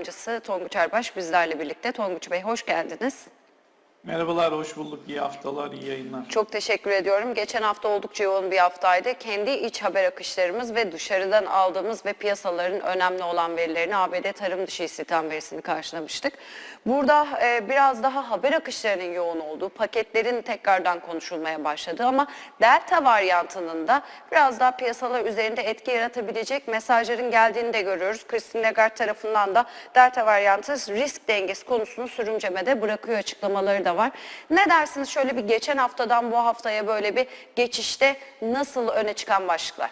yardımcısı Tonguç Erbaş bizlerle birlikte. Tonguç Bey hoş geldiniz. Merhabalar, hoş bulduk. İyi haftalar, iyi yayınlar. Çok teşekkür ediyorum. Geçen hafta oldukça yoğun bir haftaydı. Kendi iç haber akışlarımız ve dışarıdan aldığımız ve piyasaların önemli olan verilerini ABD tarım dışı istihdam verisini karşılamıştık. Burada e, biraz daha haber akışlarının yoğun olduğu, paketlerin tekrardan konuşulmaya başladığı ama delta varyantının da biraz daha piyasalar üzerinde etki yaratabilecek mesajların geldiğini de görüyoruz. Christine Lagarde tarafından da delta varyantı risk dengesi konusunu sürümcemede bırakıyor açıklamaları da var. Ne dersiniz şöyle bir geçen haftadan bu haftaya böyle bir geçişte nasıl öne çıkan başlıklar?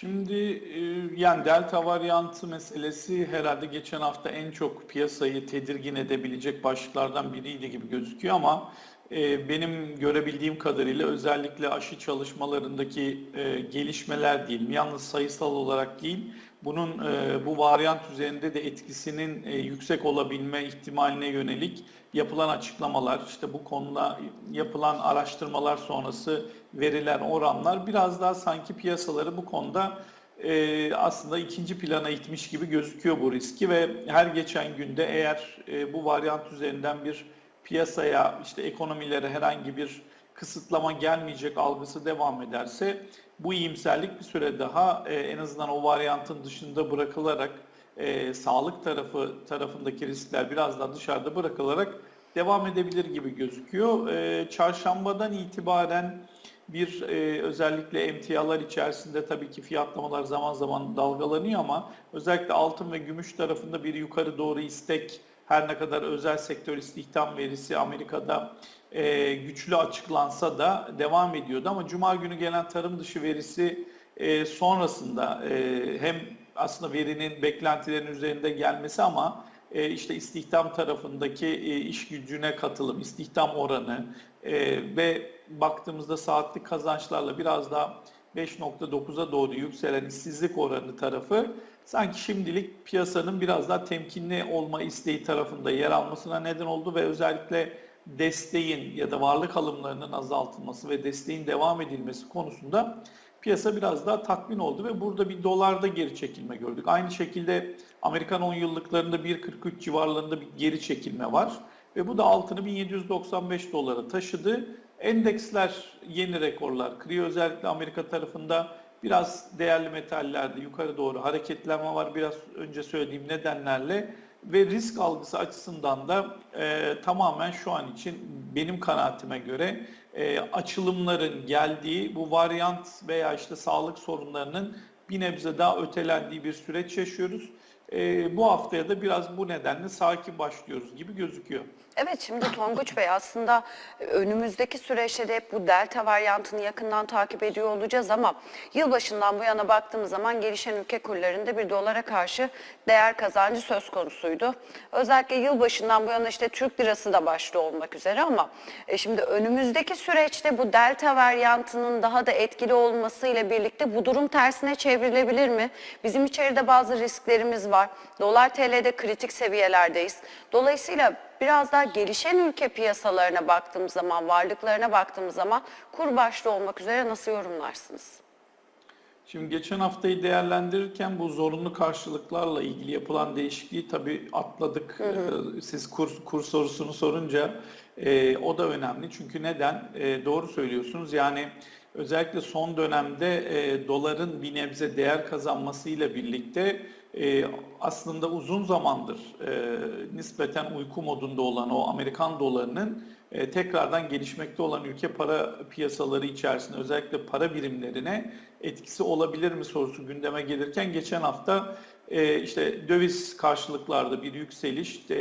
Şimdi e, yani delta varyantı meselesi herhalde geçen hafta en çok piyasayı tedirgin edebilecek başlıklardan biriydi gibi gözüküyor ama e, benim görebildiğim kadarıyla özellikle aşı çalışmalarındaki e, gelişmeler değil, yalnız sayısal olarak değil, bunun bu varyant üzerinde de etkisinin yüksek olabilme ihtimaline yönelik yapılan açıklamalar, işte bu konuda yapılan araştırmalar sonrası verilen oranlar biraz daha sanki piyasaları bu konuda e, aslında ikinci plana itmiş gibi gözüküyor bu riski ve her geçen günde eğer e, bu varyant üzerinden bir piyasaya işte ekonomilere herhangi bir kısıtlama gelmeyecek algısı devam ederse bu iyimserlik bir süre daha e, en azından o varyantın dışında bırakılarak e, sağlık tarafı tarafındaki riskler biraz daha dışarıda bırakılarak devam edebilir gibi gözüküyor. E, çarşambadan itibaren bir e, özellikle emtialar içerisinde tabii ki fiyatlamalar zaman zaman dalgalanıyor ama özellikle altın ve gümüş tarafında bir yukarı doğru istek her ne kadar özel sektör istihdam verisi Amerika'da e, güçlü açıklansa da devam ediyordu. Ama Cuma günü gelen tarım dışı verisi e, sonrasında e, hem aslında verinin beklentilerin üzerinde gelmesi ama e, işte istihdam tarafındaki e, iş gücüne katılım, istihdam oranı e, ve baktığımızda saatlik kazançlarla biraz daha 5.9'a doğru yükselen işsizlik oranı tarafı sanki şimdilik piyasanın biraz daha temkinli olma isteği tarafında yer almasına neden oldu ve özellikle desteğin ya da varlık alımlarının azaltılması ve desteğin devam edilmesi konusunda piyasa biraz daha tatmin oldu ve burada bir dolarda geri çekilme gördük. Aynı şekilde Amerikan 10 yıllıklarında 1.43 civarlarında bir geri çekilme var ve bu da altını 1795 dolara taşıdı. Endeksler yeni rekorlar kırıyor. Özellikle Amerika tarafında biraz değerli metallerde yukarı doğru hareketlenme var. Biraz önce söylediğim nedenlerle ve risk algısı açısından da e, tamamen şu an için benim kanaatime göre e, açılımların geldiği bu varyant veya işte sağlık sorunlarının bir nebze daha ötelendiği bir süreç yaşıyoruz. E, bu haftaya da biraz bu nedenle sakin başlıyoruz gibi gözüküyor. Evet şimdi Tonguç Bey aslında önümüzdeki süreçte de hep bu delta varyantını yakından takip ediyor olacağız ama yılbaşından bu yana baktığımız zaman gelişen ülke kurlarında bir dolara karşı değer kazancı söz konusuydu. Özellikle yılbaşından bu yana işte Türk lirası da başta olmak üzere ama e, şimdi önümüzdeki süreçte bu delta varyantının daha da etkili olmasıyla birlikte bu durum tersine çevrilebilir mi? Bizim içeride bazı risklerimiz var. Dolar TL'de kritik seviyelerdeyiz. Dolayısıyla biraz daha gelişen ülke piyasalarına baktığımız zaman, varlıklarına baktığımız zaman kur başta olmak üzere nasıl yorumlarsınız? Şimdi geçen haftayı değerlendirirken bu zorunlu karşılıklarla ilgili yapılan değişikliği tabii atladık. Hı hı. Siz kur, kur sorusunu sorunca e, o da önemli. Çünkü neden? E, doğru söylüyorsunuz. Yani özellikle son dönemde e, doların bir nebze değer kazanmasıyla birlikte e, aslında uzun zamandır e, nispeten uyku modunda olan o Amerikan dolarının e, tekrardan gelişmekte olan ülke para piyasaları içerisinde özellikle para birimlerine etkisi olabilir mi sorusu gündeme gelirken geçen hafta e, işte döviz karşılıklarda bir yükseliş, e,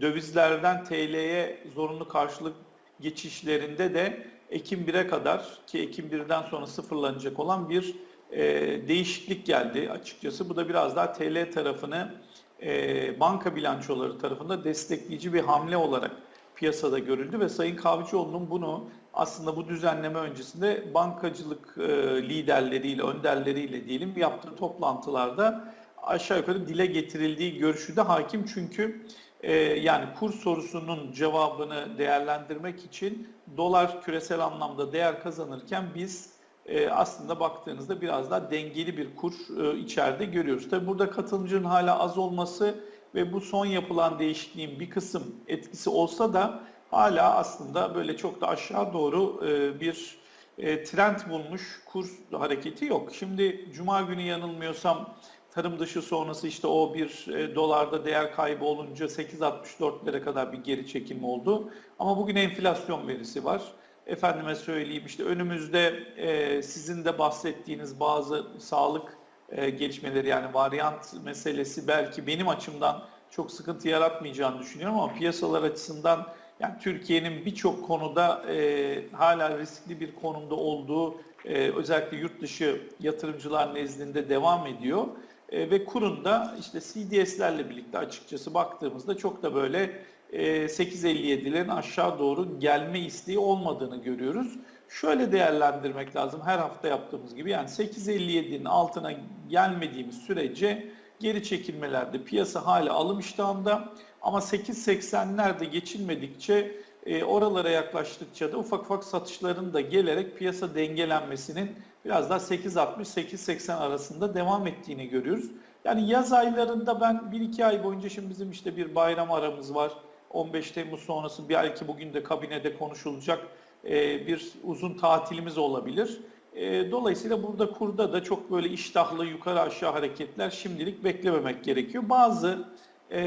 dövizlerden TL'ye zorunlu karşılık geçişlerinde de Ekim 1'e kadar ki Ekim 1'den sonra sıfırlanacak olan bir e, değişiklik geldi açıkçası. Bu da biraz daha TL tarafını e, banka bilançoları tarafında destekleyici bir hamle olarak piyasada görüldü ve Sayın Kahvecioğlu'nun bunu aslında bu düzenleme öncesinde bankacılık e, liderleriyle, önderleriyle diyelim yaptığı toplantılarda aşağı yukarı dile getirildiği görüşü de hakim. Çünkü e, yani kur sorusunun cevabını değerlendirmek için dolar küresel anlamda değer kazanırken biz e, aslında baktığınızda biraz daha dengeli bir kur e, içeride görüyoruz. Tabi burada katılımcının hala az olması ve bu son yapılan değişikliğin bir kısım etkisi olsa da hala aslında böyle çok da aşağı doğru e, bir e, trend bulmuş kur hareketi yok. Şimdi Cuma günü yanılmıyorsam tarım dışı sonrası işte o bir e, dolarda değer kaybı olunca 8.64'lere kadar bir geri çekim oldu. Ama bugün enflasyon verisi var. Efendime söyleyeyim işte önümüzde e, sizin de bahsettiğiniz bazı sağlık e, gelişmeleri yani varyant meselesi belki benim açımdan çok sıkıntı yaratmayacağını düşünüyorum ama piyasalar açısından yani Türkiye'nin birçok konuda e, hala riskli bir konumda olduğu e, özellikle yurt dışı yatırımcılar nezdinde devam ediyor. E, ve kurun da işte CDS'lerle birlikte açıkçası baktığımızda çok da böyle 8.57'lerin aşağı doğru gelme isteği olmadığını görüyoruz. Şöyle değerlendirmek lazım her hafta yaptığımız gibi yani 8.57'nin altına gelmediğimiz sürece geri çekilmelerde piyasa hala alım iştahında ama 8.80'lerde geçilmedikçe e, oralara yaklaştıkça da ufak ufak satışların da gelerek piyasa dengelenmesinin biraz daha 8.60-8.80 arasında devam ettiğini görüyoruz. Yani yaz aylarında ben 1-2 ay boyunca şimdi bizim işte bir bayram aramız var. 15 Temmuz sonrası belki bugün de kabinede konuşulacak e, bir uzun tatilimiz olabilir. E, Dolayısıyla burada kurda da çok böyle iştahlı yukarı aşağı hareketler şimdilik beklememek gerekiyor. Bazı e,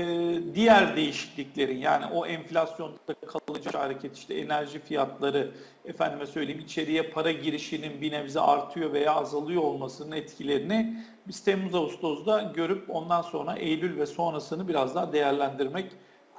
diğer değişikliklerin yani o enflasyonda kalıcı hareket işte enerji fiyatları efendime söyleyeyim içeriye para girişinin bir nebze artıyor veya azalıyor olmasının etkilerini biz Temmuz Ağustos'da görüp ondan sonra Eylül ve sonrasını biraz daha değerlendirmek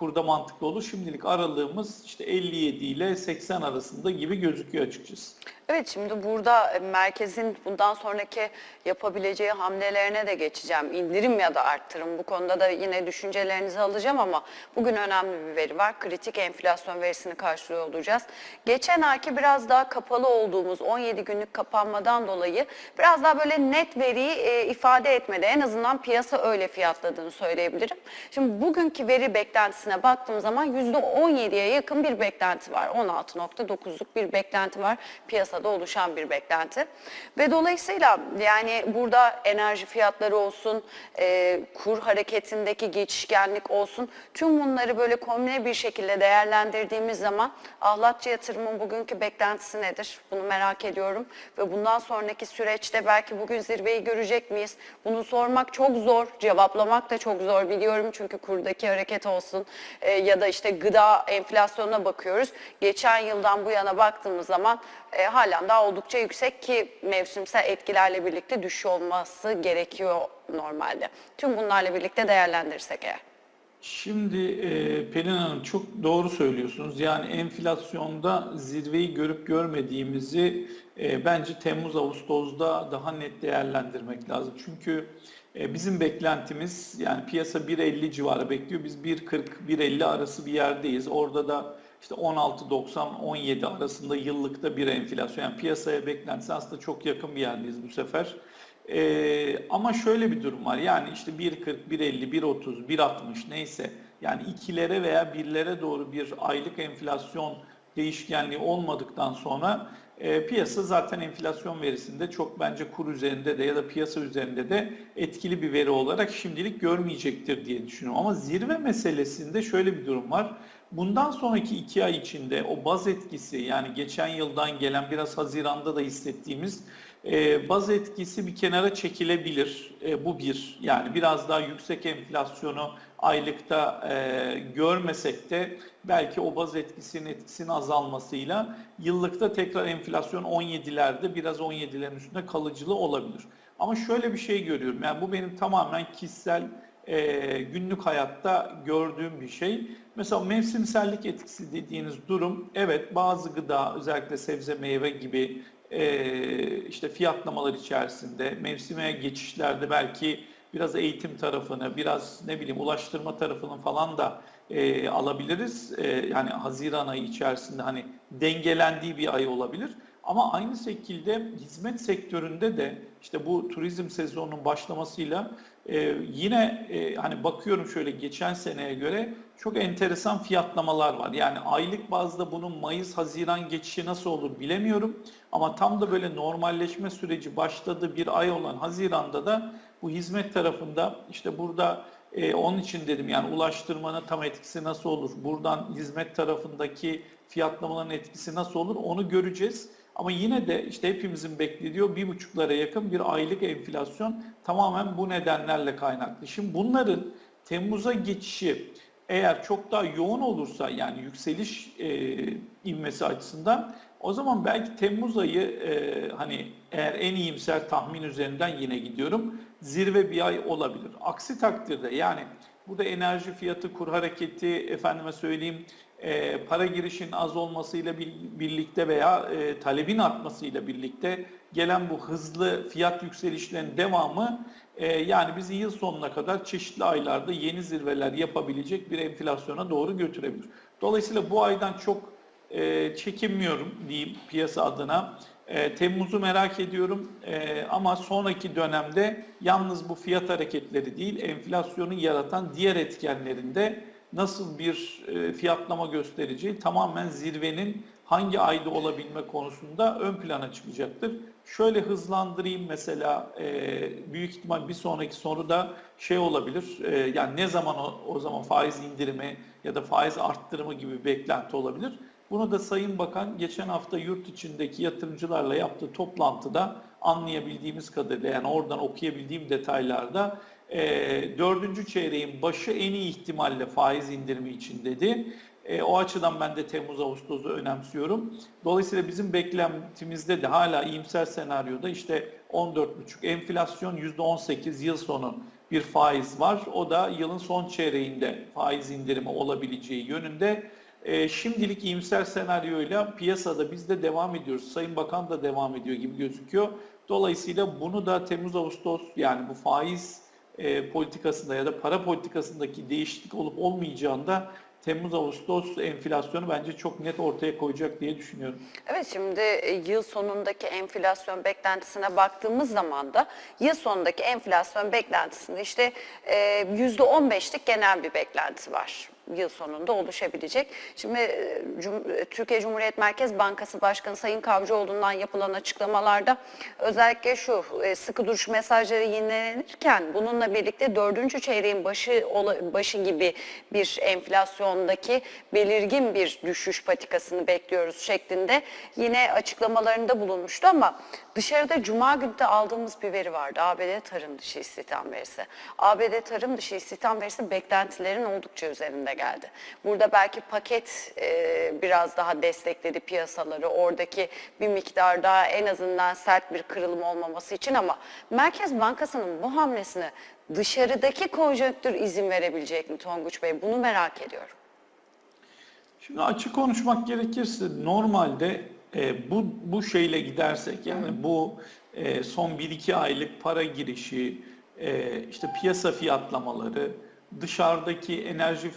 kurda mantıklı olur. Şimdilik aralığımız işte 57 ile 80 arasında gibi gözüküyor açıkçası. Evet şimdi burada merkezin bundan sonraki yapabileceği hamlelerine de geçeceğim. İndirim ya da arttırım bu konuda da yine düşüncelerinizi alacağım ama bugün önemli bir veri var. Kritik enflasyon verisini karşılıyor olacağız. Geçen ayki biraz daha kapalı olduğumuz 17 günlük kapanmadan dolayı biraz daha böyle net veriyi e, ifade etmedi. En azından piyasa öyle fiyatladığını söyleyebilirim. Şimdi bugünkü veri beklentisine baktığım zaman %17'ye yakın bir beklenti var. 16.9'luk bir beklenti var. Piyasada oluşan bir beklenti. Ve dolayısıyla yani burada enerji fiyatları olsun, e, kur hareketindeki geçişkenlik olsun tüm bunları böyle kombine bir şekilde değerlendirdiğimiz zaman ahlatçı yatırımın bugünkü beklentisi nedir? Bunu merak ediyorum ve bundan sonraki süreçte belki bugün zirveyi görecek miyiz? Bunu sormak çok zor, cevaplamak da çok zor biliyorum çünkü kurdaki hareket olsun e, ya da işte gıda enflasyonuna bakıyoruz. Geçen yıldan bu yana baktığımız zaman e, halen daha oldukça yüksek ki mevsimsel etkilerle birlikte düşüş olması gerekiyor normalde. Tüm bunlarla birlikte değerlendirirsek eğer. Şimdi e, Pelin Hanım çok doğru söylüyorsunuz. Yani enflasyonda zirveyi görüp görmediğimizi e, bence Temmuz-Ağustos'da daha net değerlendirmek lazım. Çünkü bizim beklentimiz yani piyasa 1.50 civarı bekliyor. Biz 1.40-1.50 arası bir yerdeyiz. Orada da işte 16.90-17 arasında yıllıkta bir enflasyon. Yani piyasaya beklentisi aslında çok yakın bir yerdeyiz bu sefer. Ee, ama şöyle bir durum var. Yani işte 1.40, 1.50, 1.30, 1.60 neyse yani ikilere veya birlere doğru bir aylık enflasyon değişkenliği olmadıktan sonra e, piyasa zaten enflasyon verisinde çok bence kur üzerinde de ya da piyasa üzerinde de etkili bir veri olarak şimdilik görmeyecektir diye düşünüyorum. Ama zirve meselesinde şöyle bir durum var. Bundan sonraki iki ay içinde o baz etkisi yani geçen yıldan gelen biraz Haziran'da da hissettiğimiz e, baz etkisi bir kenara çekilebilir. E, bu bir yani biraz daha yüksek enflasyonu aylıkta e, görmesek de belki o baz etkisinin etkisinin azalmasıyla yıllıkta tekrar enflasyon 17'lerde biraz 17'lerin üstünde kalıcılığı olabilir. Ama şöyle bir şey görüyorum yani bu benim tamamen kişisel e, günlük hayatta gördüğüm bir şey. Mesela mevsimsellik etkisi dediğiniz durum evet bazı gıda özellikle sebze meyve gibi e, işte fiyatlamalar içerisinde mevsime geçişlerde belki biraz eğitim tarafını, biraz ne bileyim ulaştırma tarafını falan da e, alabiliriz. E, yani Haziran ayı içerisinde hani dengelendiği bir ay olabilir. Ama aynı şekilde hizmet sektöründe de işte bu turizm sezonunun başlamasıyla Ee, yine e, hani bakıyorum şöyle geçen seneye göre çok enteresan fiyatlamalar var. Yani aylık bazda bunun Mayıs-Haziran geçişi nasıl olur bilemiyorum. Ama tam da böyle normalleşme süreci başladı bir ay olan Haziran'da da bu hizmet tarafında işte burada e, onun için dedim yani ulaştırmanın tam etkisi nasıl olur? Buradan hizmet tarafındaki fiyatlamaların etkisi nasıl olur? Onu göreceğiz. Ama yine de işte hepimizin beklediği bir buçuklara yakın bir aylık enflasyon tamamen bu nedenlerle kaynaklı. Şimdi bunların Temmuz'a geçişi eğer çok daha yoğun olursa yani yükseliş e, inmesi açısından o zaman belki Temmuz ayı e, hani eğer en iyimser tahmin üzerinden yine gidiyorum zirve bir ay olabilir. Aksi takdirde yani burada enerji fiyatı, kur hareketi, efendime söyleyeyim e, para girişin az olmasıyla bir- birlikte veya e, talebin artmasıyla birlikte gelen bu hızlı fiyat yükselişlerinin devamı e, yani bizi yıl sonuna kadar çeşitli aylarda yeni zirveler yapabilecek bir enflasyona doğru götürebilir. Dolayısıyla bu aydan çok e, çekinmiyorum diyeyim piyasa adına. E, Temmuz'u merak ediyorum E, ama sonraki dönemde yalnız bu fiyat hareketleri değil enflasyonu yaratan diğer etkenlerinde nasıl bir e, fiyatlama göstereceği tamamen zirvenin hangi ayda olabilme konusunda ön plana çıkacaktır. Şöyle hızlandırayım mesela e, büyük ihtimal bir sonraki soruda şey olabilir e, yani ne zaman o, o zaman faiz indirimi ya da faiz arttırımı gibi beklenti olabilir. Bunu da Sayın Bakan geçen hafta yurt içindeki yatırımcılarla yaptığı toplantıda anlayabildiğimiz kadarıyla yani oradan okuyabildiğim detaylarda e, dördüncü çeyreğin başı en iyi ihtimalle faiz indirimi için dedi. E, o açıdan ben de Temmuz-Ağustos'u önemsiyorum. Dolayısıyla bizim beklentimizde de hala iyimser senaryoda işte 14,5 enflasyon %18 yıl sonu bir faiz var. O da yılın son çeyreğinde faiz indirimi olabileceği yönünde. E, şimdilik iyimser senaryoyla piyasada biz de devam ediyoruz. Sayın Bakan da devam ediyor gibi gözüküyor. Dolayısıyla bunu da Temmuz-Ağustos yani bu faiz e, politikasında ya da para politikasındaki değişiklik olup olmayacağında Temmuz-Ağustos enflasyonu bence çok net ortaya koyacak diye düşünüyorum. Evet şimdi e, yıl sonundaki enflasyon beklentisine baktığımız zaman da yıl sonundaki enflasyon beklentisinde işte e, %15'lik genel bir beklenti var yıl sonunda oluşabilecek. Şimdi e, e, Türkiye Cumhuriyet Merkez Bankası Başkanı Sayın Kavcıoğlu'ndan yapılan açıklamalarda özellikle şu e, sıkı duruş mesajları yenilenirken bununla birlikte dördüncü çeyreğin başı başı gibi bir enflasyondaki belirgin bir düşüş patikasını bekliyoruz şeklinde yine açıklamalarında bulunmuştu ama dışarıda cuma günü de aldığımız bir veri vardı. ABD tarım dışı istihdam verisi. ABD tarım dışı istihdam verisi beklentilerin oldukça üzerinde geldi. Burada belki paket e, biraz daha destekledi piyasaları. Oradaki bir miktar daha en azından sert bir kırılım olmaması için ama Merkez Bankası'nın bu hamlesine dışarıdaki konjonktür izin verebilecek mi Tonguç Bey? Bunu merak ediyorum. Şimdi açık konuşmak gerekirse normalde e, bu bu şeyle gidersek yani bu e, son 1-2 aylık para girişi, e, işte piyasa fiyatlamaları, dışarıdaki enerji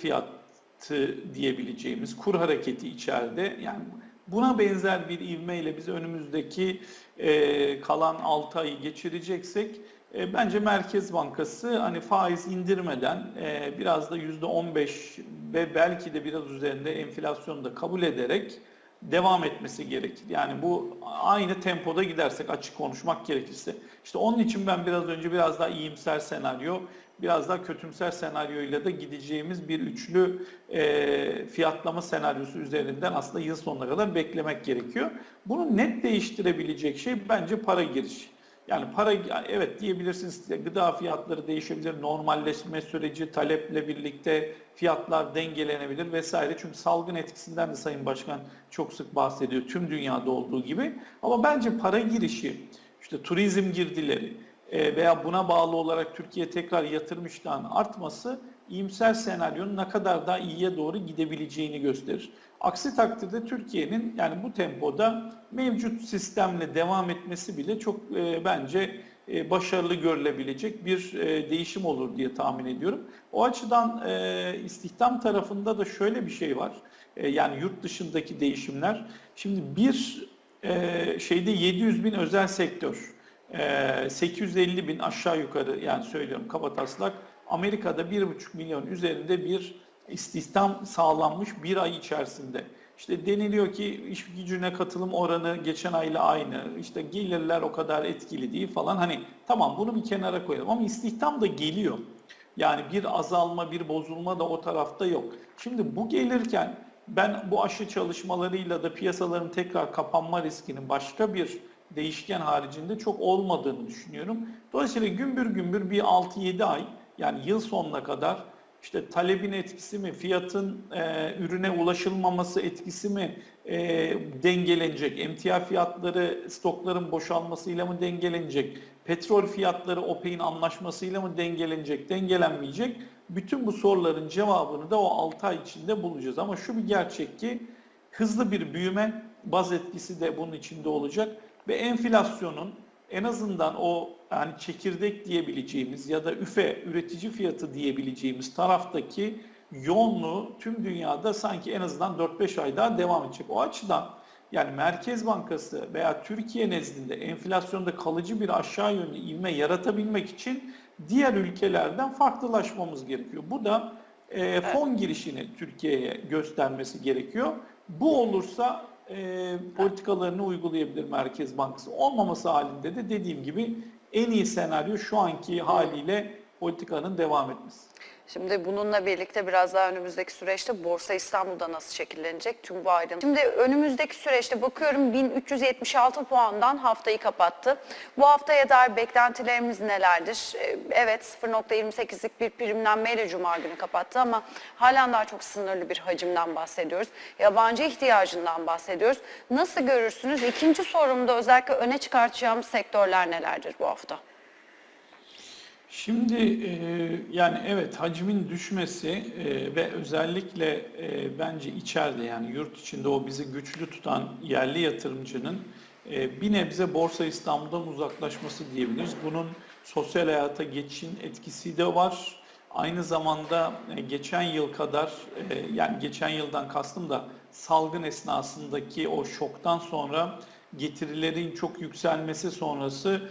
fiyatı diyebileceğimiz kur hareketi içeride. Yani buna benzer bir ivmeyle biz önümüzdeki e, kalan 6 ayı geçireceksek e, bence Merkez Bankası hani faiz indirmeden e, biraz da %15 ve belki de biraz üzerinde enflasyonu da kabul ederek devam etmesi gerekir. Yani bu aynı tempoda gidersek açık konuşmak gerekirse. İşte onun için ben biraz önce biraz daha iyimser senaryo, biraz daha kötümser senaryoyla da gideceğimiz bir üçlü e, fiyatlama senaryosu üzerinden aslında yıl sonuna kadar beklemek gerekiyor. Bunu net değiştirebilecek şey bence para girişi. Yani para evet diyebilirsiniz gıda fiyatları değişebilir, normalleşme süreci taleple birlikte fiyatlar dengelenebilir vesaire. Çünkü salgın etkisinden de Sayın Başkan çok sık bahsediyor tüm dünyada olduğu gibi. Ama bence para girişi, işte turizm girdileri e, veya buna bağlı olarak Türkiye tekrar yatırım iştahının artması iyimser senaryonun ne kadar daha iyiye doğru gidebileceğini gösterir. Aksi takdirde Türkiye'nin yani bu tempoda mevcut sistemle devam etmesi bile çok e, bence e, başarılı görülebilecek bir e, değişim olur diye tahmin ediyorum. O açıdan e, istihdam tarafında da şöyle bir şey var. E, yani yurt dışındaki değişimler. Şimdi bir e, şeyde 700 bin özel sektör e, 850 bin aşağı yukarı yani söylüyorum kabataslak Amerika'da 1,5 milyon üzerinde bir istihdam sağlanmış bir ay içerisinde. İşte deniliyor ki iş gücüne katılım oranı geçen ayla aynı. İşte gelirler o kadar etkili değil falan. Hani tamam bunu bir kenara koyalım ama istihdam da geliyor. Yani bir azalma, bir bozulma da o tarafta yok. Şimdi bu gelirken ben bu aşı çalışmalarıyla da piyasaların tekrar kapanma riskinin başka bir değişken haricinde çok olmadığını düşünüyorum. Dolayısıyla gümbür gümbür bir 6-7 ay yani yıl sonuna kadar işte talebin etkisi mi, fiyatın e, ürüne ulaşılmaması etkisi mi e, dengelenecek, emtia fiyatları stokların boşalmasıyla mı dengelenecek, petrol fiyatları OPEC'in anlaşmasıyla mı dengelenecek, dengelenmeyecek? Bütün bu soruların cevabını da o 6 ay içinde bulacağız. Ama şu bir gerçek ki hızlı bir büyüme, baz etkisi de bunun içinde olacak ve enflasyonun en azından o yani çekirdek diyebileceğimiz ya da üfe üretici fiyatı diyebileceğimiz taraftaki yoğunluğu tüm dünyada sanki en azından 4-5 ay daha devam edecek. O açıdan yani Merkez Bankası veya Türkiye nezdinde enflasyonda kalıcı bir aşağı yönlü ivme yaratabilmek için diğer ülkelerden farklılaşmamız gerekiyor. Bu da e, fon girişini Türkiye'ye göstermesi gerekiyor. Bu olursa e, politikalarını uygulayabilir Merkez Bankası. Olmaması halinde de dediğim gibi en iyi senaryo şu anki haliyle politikanın devam etmesi. Şimdi bununla birlikte biraz daha önümüzdeki süreçte Borsa İstanbul'da nasıl şekillenecek tüm bu ayrıntı. Şimdi önümüzdeki süreçte bakıyorum 1376 puandan haftayı kapattı. Bu haftaya dair beklentilerimiz nelerdir? Ee, Evet 0.28'lik bir primlenmeyle Cuma günü kapattı ama halen daha çok sınırlı bir hacimden bahsediyoruz. Yabancı ihtiyacından bahsediyoruz. Nasıl görürsünüz? İkinci sorumda özellikle öne çıkartacağımız sektörler nelerdir bu hafta? Şimdi e, yani evet hacmin düşmesi e, ve özellikle e, bence içeride yani yurt içinde o bizi güçlü tutan yerli yatırımcının bir nebze Borsa İstanbul'dan uzaklaşması diyebiliriz. Bunun sosyal hayata geçişin etkisi de var. Aynı zamanda geçen yıl kadar yani geçen yıldan kastım da salgın esnasındaki o şoktan sonra getirilerin çok yükselmesi sonrası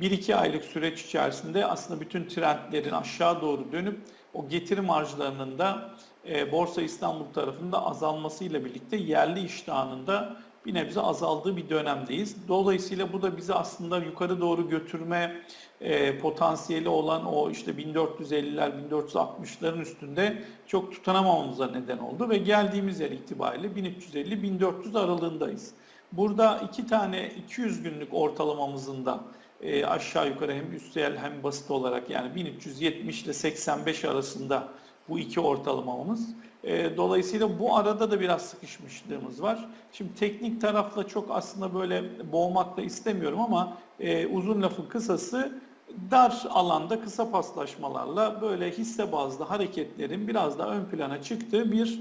1-2 aylık süreç içerisinde aslında bütün trendlerin aşağı doğru dönüp o getiri marjlarının da e, Borsa İstanbul tarafında azalmasıyla birlikte yerli iştahının da bir nebze azaldığı bir dönemdeyiz. Dolayısıyla bu da bizi aslında yukarı doğru götürme e, potansiyeli olan o işte 1450'ler, 1460'ların üstünde çok tutunamamamıza neden oldu ve geldiğimiz yer itibariyle 1350-1400 aralığındayız. Burada iki tane 200 günlük ortalamamızın da e, aşağı yukarı hem üstel hem basit olarak yani 1370 ile 85 arasında bu iki ortalamamız. E, dolayısıyla bu arada da biraz sıkışmışlığımız var. Şimdi teknik tarafla çok aslında böyle boğmak da istemiyorum ama e, uzun lafın kısası dar alanda kısa paslaşmalarla böyle hisse bazlı hareketlerin biraz daha ön plana çıktığı bir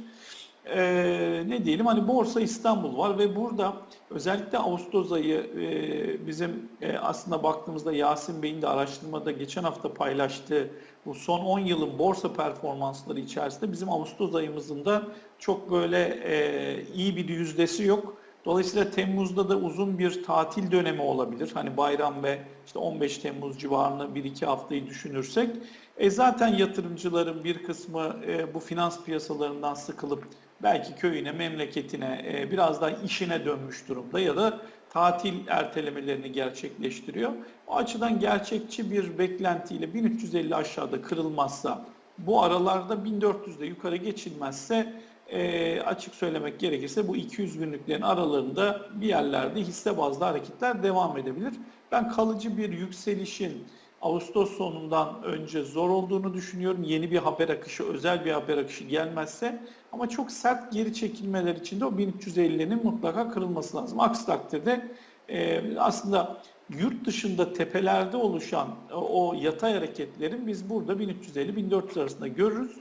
e, ne diyelim hani Borsa İstanbul var ve burada özellikle Ağustos ayı e, bizim e, aslında baktığımızda Yasin Bey'in de araştırmada geçen hafta paylaştığı bu son 10 yılın borsa performansları içerisinde bizim Ağustos ayımızın da çok böyle e, iyi bir yüzdesi yok. Dolayısıyla Temmuz'da da uzun bir tatil dönemi olabilir. Hani bayram ve işte 15 Temmuz civarını 1-2 haftayı düşünürsek. E zaten yatırımcıların bir kısmı e, bu finans piyasalarından sıkılıp belki köyüne, memleketine, e, biraz daha işine dönmüş durumda ya da tatil ertelemelerini gerçekleştiriyor. O açıdan gerçekçi bir beklentiyle 1350 aşağıda kırılmazsa, bu aralarda 1400'de yukarı geçilmezse e, açık söylemek gerekirse bu 200 günlüklerin aralarında bir yerlerde hisse bazlı hareketler devam edebilir. Ben kalıcı bir yükselişin Ağustos sonundan önce zor olduğunu düşünüyorum. Yeni bir haber akışı, özel bir haber akışı gelmezse ama çok sert geri çekilmeler için de o 1350'nin mutlaka kırılması lazım. Aksi takdirde e, aslında yurt dışında tepelerde oluşan o yatay hareketlerin biz burada 1350-1400 arasında görürüz.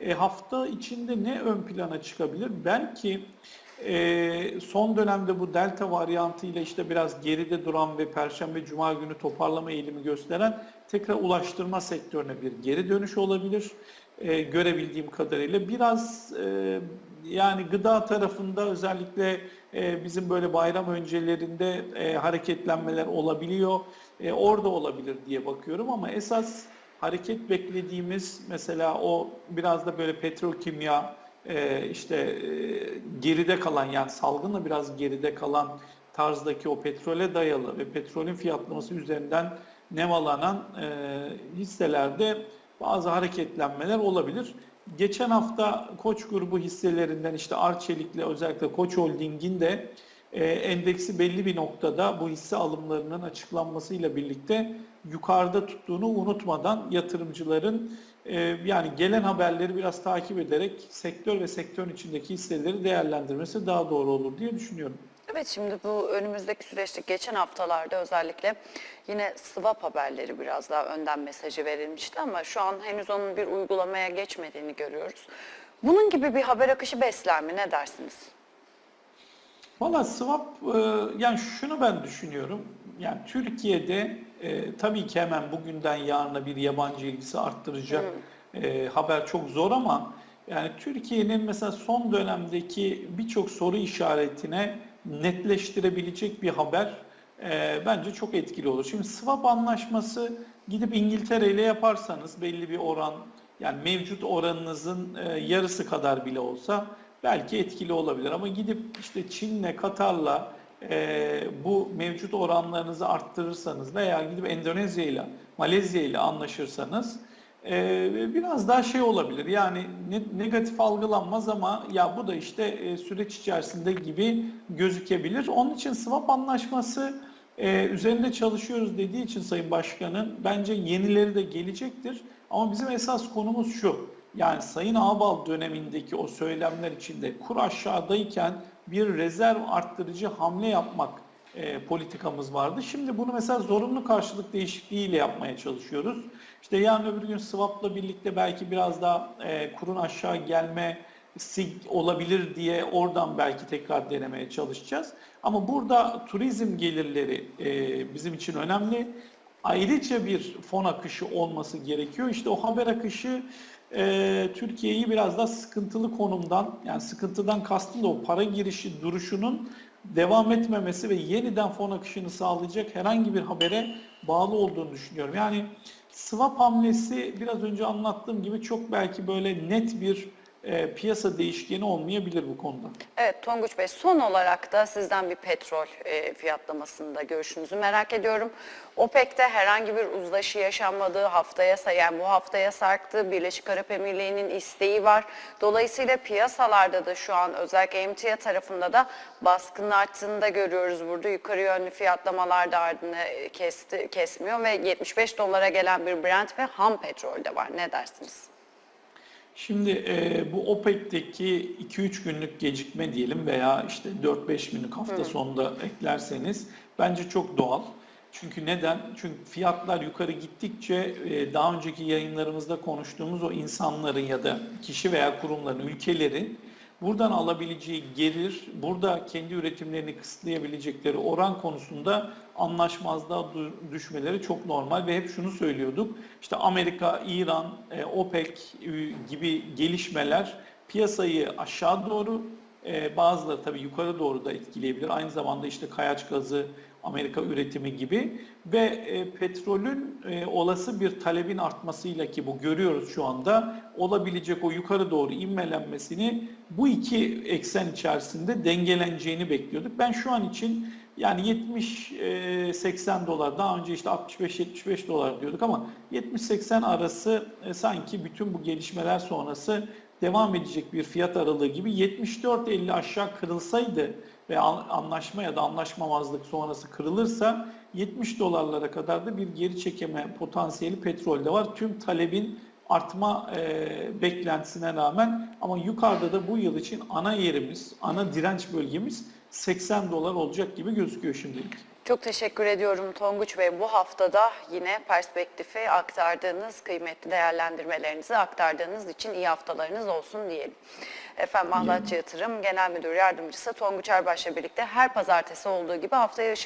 E, hafta içinde ne ön plana çıkabilir? Belki e, son dönemde bu delta varyantıyla işte biraz geride duran ve perşembe cuma günü toparlama eğilimi gösteren tekrar ulaştırma sektörüne bir geri dönüş olabilir. E, görebildiğim kadarıyla biraz e, yani gıda tarafında özellikle e, bizim böyle bayram öncelerinde e, hareketlenmeler olabiliyor. E, orada olabilir diye bakıyorum ama esas hareket beklediğimiz mesela o biraz da böyle petrokimya e, işte e, geride kalan yani salgınla biraz geride kalan tarzdaki o petrole dayalı ve petrolün fiyatlaması üzerinden nemalanan e, hisselerde bazı hareketlenmeler olabilir. Geçen hafta Koç grubu hisselerinden işte Arçelik'le özellikle Koç Holding'in de e, endeksi belli bir noktada bu hisse alımlarının açıklanmasıyla birlikte yukarıda tuttuğunu unutmadan yatırımcıların yani gelen haberleri biraz takip ederek sektör ve sektörün içindeki hisseleri değerlendirmesi daha doğru olur diye düşünüyorum. Evet şimdi bu önümüzdeki süreçte geçen haftalarda özellikle yine swap haberleri biraz daha önden mesajı verilmişti ama şu an henüz onun bir uygulamaya geçmediğini görüyoruz. Bunun gibi bir haber akışı besler mi ne dersiniz? Valla swap e, yani şunu ben düşünüyorum. Yani Türkiye'de e, tabii ki hemen bugünden yarına bir yabancı ilgisi arttıracak e, haber çok zor ama yani Türkiye'nin mesela son dönemdeki birçok soru işaretine netleştirebilecek bir haber e, bence çok etkili olur. Şimdi swap anlaşması gidip İngiltere ile yaparsanız belli bir oran yani mevcut oranınızın e, yarısı kadar bile olsa belki etkili olabilir. Ama gidip işte Çin'le, Katar'la e, bu mevcut oranlarınızı arttırırsanız veya gidip Endonezya ile, Malezya ile anlaşırsanız e, biraz daha şey olabilir. Yani ne- negatif algılanmaz ama ya bu da işte e, süreç içerisinde gibi gözükebilir. Onun için swap anlaşması e, üzerinde çalışıyoruz dediği için Sayın Başkan'ın bence yenileri de gelecektir. Ama bizim esas konumuz şu. Yani Sayın Ağbal dönemindeki o söylemler içinde kur aşağıdayken bir rezerv arttırıcı hamle yapmak e, politikamız vardı. Şimdi bunu mesela zorunlu karşılık değişikliğiyle yapmaya çalışıyoruz. İşte yarın öbür gün swap'la birlikte belki biraz daha e, kurun aşağı gelme olabilir diye oradan belki tekrar denemeye çalışacağız. Ama burada turizm gelirleri e, bizim için önemli. Ayrıca bir fon akışı olması gerekiyor. İşte o haber akışı e, Türkiye'yi biraz da sıkıntılı konumdan yani sıkıntıdan kastım da o para girişi duruşunun devam etmemesi ve yeniden fon akışını sağlayacak herhangi bir habere bağlı olduğunu düşünüyorum. Yani swap hamlesi biraz önce anlattığım gibi çok belki böyle net bir e, piyasa değişkeni olmayabilir bu konuda. Evet Tonguç Bey son olarak da sizden bir petrol e, fiyatlamasında görüşünüzü merak ediyorum. OPEC'te herhangi bir uzlaşı yaşanmadığı haftaya yani bu haftaya sarktı. Birleşik Arap Emirliği'nin isteği var. Dolayısıyla piyasalarda da şu an özellikle emtia tarafında da baskının arttığını da görüyoruz burada. Yukarı yönlü fiyatlamalar da ardını e, kesti, kesmiyor ve 75 dolara gelen bir Brent ve ham petrol de var. Ne dersiniz? Şimdi e, bu OPEC'teki 2-3 günlük gecikme diyelim veya işte 4-5 günlük hafta sonunda eklerseniz bence çok doğal. Çünkü neden? Çünkü fiyatlar yukarı gittikçe e, daha önceki yayınlarımızda konuştuğumuz o insanların ya da kişi veya kurumların, ülkelerin buradan alabileceği gelir, burada kendi üretimlerini kısıtlayabilecekleri oran konusunda anlaşmazlığa düşmeleri çok normal ve hep şunu söylüyorduk. İşte Amerika, İran, e, OPEC e, gibi gelişmeler piyasayı aşağı doğru e, bazıları tabii yukarı doğru da etkileyebilir. Aynı zamanda işte kayaç gazı, Amerika üretimi gibi ve e, petrolün e, olası bir talebin artmasıyla ki bu görüyoruz şu anda olabilecek o yukarı doğru inmelenmesini bu iki eksen içerisinde dengeleneceğini bekliyorduk. Ben şu an için yani 70-80 dolar daha önce işte 65-75 dolar diyorduk ama 70-80 arası e, sanki bütün bu gelişmeler sonrası devam edecek bir fiyat aralığı gibi 74.50 aşağı kırılsaydı ve an- anlaşma ya da anlaşmamazlık sonrası kırılırsa 70 dolarlara kadar da bir geri çekeme potansiyeli petrolde var. Tüm talebin artma e, beklentisine rağmen ama yukarıda da bu yıl için ana yerimiz, ana direnç bölgemiz 80 dolar olacak gibi gözüküyor şimdilik. Çok teşekkür ediyorum Tonguç Bey. Bu haftada yine perspektifi aktardığınız, kıymetli değerlendirmelerinizi aktardığınız için iyi haftalarınız olsun diyelim. Efendim Ahlatçı Yatırım Genel Müdür Yardımcısı Tonguç Erbaş'la birlikte her pazartesi olduğu gibi haftaya ışık